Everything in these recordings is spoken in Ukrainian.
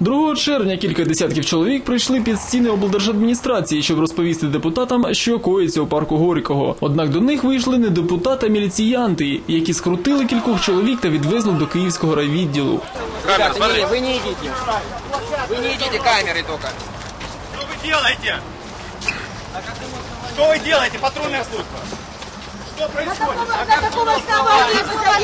2 червня кілька десятків чоловік прийшли під стіни облдержадміністрації, щоб розповісти депутатам, що коїться у парку Горького. Однак до них вийшли не депутати, а міліціянти, які скрутили кількох чоловік та відвезли до київського райвідділу. Ребята, не, вы не идите. Вы не идите камерой только. Что вы делаете? Что вы делаете, патрульная служба? Что происходит? На каком основании фотографирование?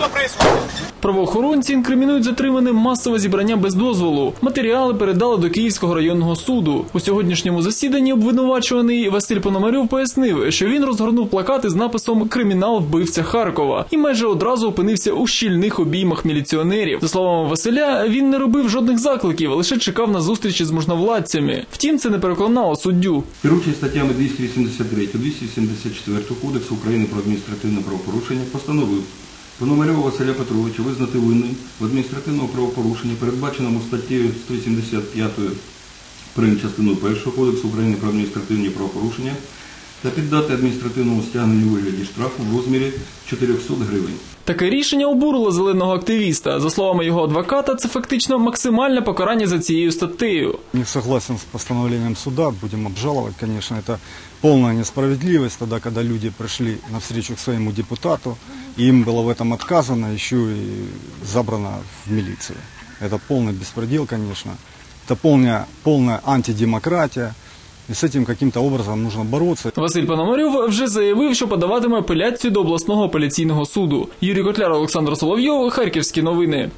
Что происходит? Правоохоронці інкримінують затриманим масове зібрання без дозволу. Матеріали передали до Київського районного суду. У сьогоднішньому засіданні обвинувачуваний Василь Пономарьов пояснив, що він розгорнув плакати з написом Кримінал вбивця Харкова і майже одразу опинився у щільних обіймах міліціонерів. За словами Василя, він не робив жодних закликів, лише чекав на зустрічі з можновладцями. Втім, це не переконало суддю. Керуючись статтями 283 274 Кодексу України про адміністративне правопорушення постановив Пономарьова Василя Петровича визнати винним в адміністративному правопорушенні, передбаченому статтею 185 прим. частиною 1 Кодексу України про адміністративні правопорушення та піддати адміністративному стягненню вигляді штрафу в розмірі 400 гривень. Таке рішення обурило зеленого активіста. За словами його адвоката, це фактично максимальне покарання за цією статтею. Не согласен с постановлением суда, будем обжаловать, конечно, это полная несправедливость, тогда, когда люди пришли навстречу к своему депутату, им было в этом отказано, еще и забрано в милицию. Это полный беспредел, конечно, это полная, полная антидемократия, и с этим каким-то образом нужно бороться. Василь Пономарьов вже заявив, що подаватиме апеляцію до обласного апеляційного суду. Юрій Котляр, Олександр Соловйов, Харківські новини.